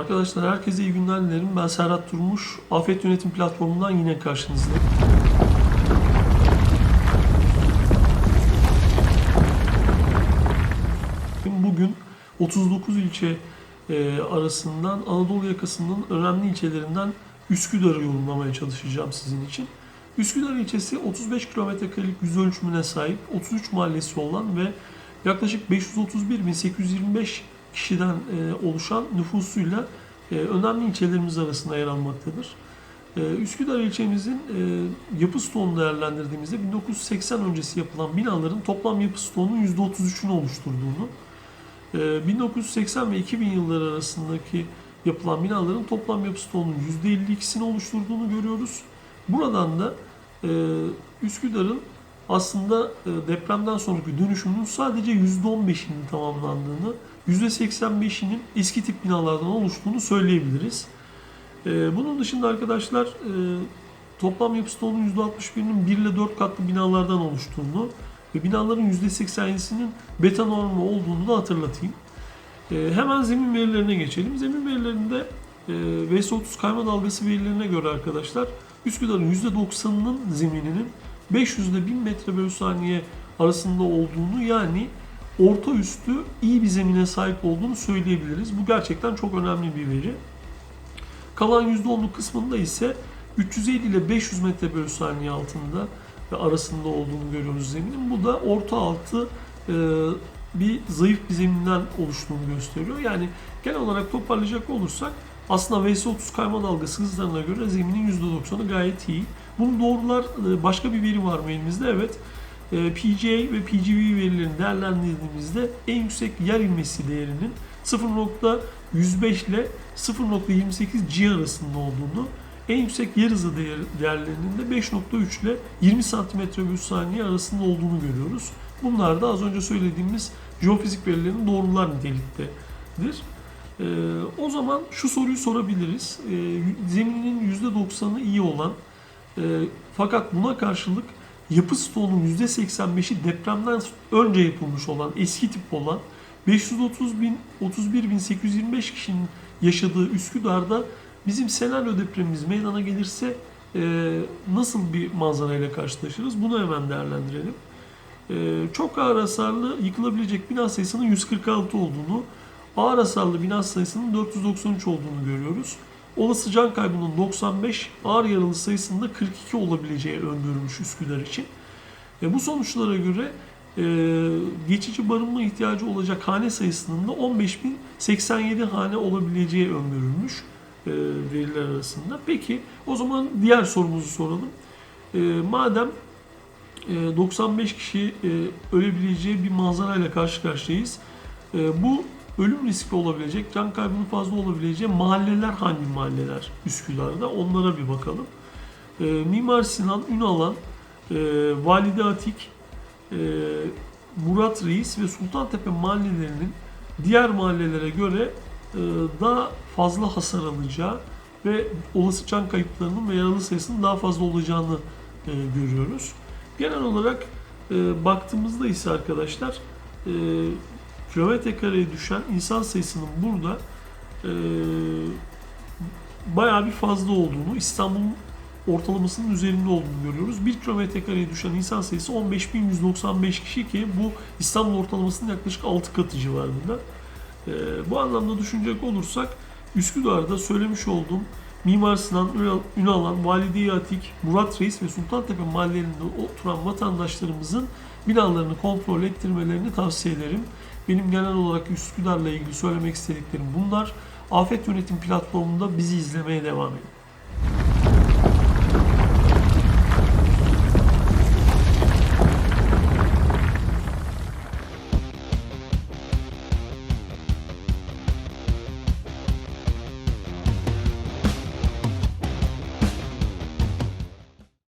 Arkadaşlar herkese iyi günler dilerim. Ben Serhat Durmuş. Afet Yönetim Platformu'ndan yine karşınızdayım. Bugün 39 ilçe e, arasından Anadolu yakasının önemli ilçelerinden Üsküdar'ı yorumlamaya çalışacağım sizin için. Üsküdar ilçesi 35 kilometrekarelik yüz ölçümüne sahip 33 mahallesi olan ve yaklaşık 531.825 kişiden e, oluşan nüfusuyla e, önemli ilçelerimiz arasında yer almaktadır. E, Üsküdar ilçemizin e, yapı stoğunu değerlendirdiğimizde 1980 öncesi yapılan binaların toplam yapı stoğunun %33'ünü oluşturduğunu, e, 1980 ve 2000 yılları arasındaki yapılan binaların toplam yapı stoğunun %52'sini oluşturduğunu görüyoruz. Buradan da Üsküdar'ın aslında depremden sonraki dönüşümünün sadece %15'inin tamamlandığını, %85'inin eski tip binalardan oluştuğunu söyleyebiliriz. E, bunun dışında arkadaşlar e, toplam yapı stoğunun %61'inin 1 ile 4 katlı binalardan oluştuğunu ve binaların %87'sinin beta normu olduğunu da hatırlatayım. E, hemen zemin verilerine geçelim. Zemin verilerinde e, VS30 kayma dalgası verilerine göre arkadaşlar Üsküdar'ın %90'ının zemininin 500 ile 1000 metre bölü saniye arasında olduğunu yani orta üstü iyi bir zemine sahip olduğunu söyleyebiliriz. Bu gerçekten çok önemli bir veri. Kalan %10'luk kısmında ise 350 ile 500 metre bölü saniye altında ve arasında olduğunu görüyoruz zeminin. Bu da orta altı e, bir zayıf bir zeminden oluştuğunu gösteriyor. Yani genel olarak toparlayacak olursak aslında VS30 kayma dalgası hızlarına göre zeminin %90'ı gayet iyi. Bunu doğrular e, başka bir veri var mı elimizde? Evet. E, PGA ve PGV verilerini değerlendirdiğimizde en yüksek yer inmesi değerinin 0.105 ile 0.28 G arasında olduğunu, en yüksek yer hızı değer, değerlerinin de 5.3 ile 20 cm saniye arasında olduğunu görüyoruz. Bunlar da az önce söylediğimiz jeofizik verilerin doğrular niteliktedir. Ee, o zaman şu soruyu sorabiliriz. Ee, zeminin %90'ı iyi olan e, fakat buna karşılık yapı stoğunun %85'i depremden önce yapılmış olan, eski tip olan 530 bin, 31.825 kişinin yaşadığı Üsküdar'da bizim senaryo depremimiz meydana gelirse e, nasıl bir manzarayla karşılaşırız? Bunu hemen değerlendirelim. E, çok ağır hasarlı yıkılabilecek bina sayısının 146 olduğunu, ağır hasarlı bina sayısının 493 olduğunu görüyoruz. Olası can kaybının 95, ağır yaralı sayısının da 42 olabileceği öngörülmüş Üsküdar için. E, bu sonuçlara göre e, geçici barınma ihtiyacı olacak hane sayısının da 15.087 hane olabileceği öngörülmüş e, veriler arasında. Peki o zaman diğer sorumuzu soralım. E, madem e, 95 kişi e, ölebileceği bir manzarayla karşı karşıyayız. E, bu ölüm riski olabilecek, can kaybının fazla olabileceği mahalleler hangi mahalleler Üsküdar'da onlara bir bakalım. E, Mimar Sinan, Ünalan, e, Valide Atik, e, Murat Reis ve Sultantepe mahallelerinin diğer mahallelere göre e, daha fazla hasar alacağı ve olası can kayıplarının ve yaralı sayısının daha fazla olacağını e, görüyoruz. Genel olarak e, baktığımızda ise arkadaşlar e, kilometre kareye düşen insan sayısının burada e, bayağı bir fazla olduğunu, İstanbul'un ortalamasının üzerinde olduğunu görüyoruz. 1 kilometre kareye düşen insan sayısı 15.195 kişi ki bu İstanbul ortalamasının yaklaşık 6 katı civarında. E, bu anlamda düşünecek olursak Üsküdar'da söylemiş olduğum Mimar Sinan, Ünalan, Valide-i Atik, Murat Reis ve Sultantepe mahallelerinde oturan vatandaşlarımızın binalarını kontrol ettirmelerini tavsiye ederim. Benim genel olarak Üsküdar'la ilgili söylemek istediklerim bunlar. Afet Yönetim platformunda bizi izlemeye devam edin.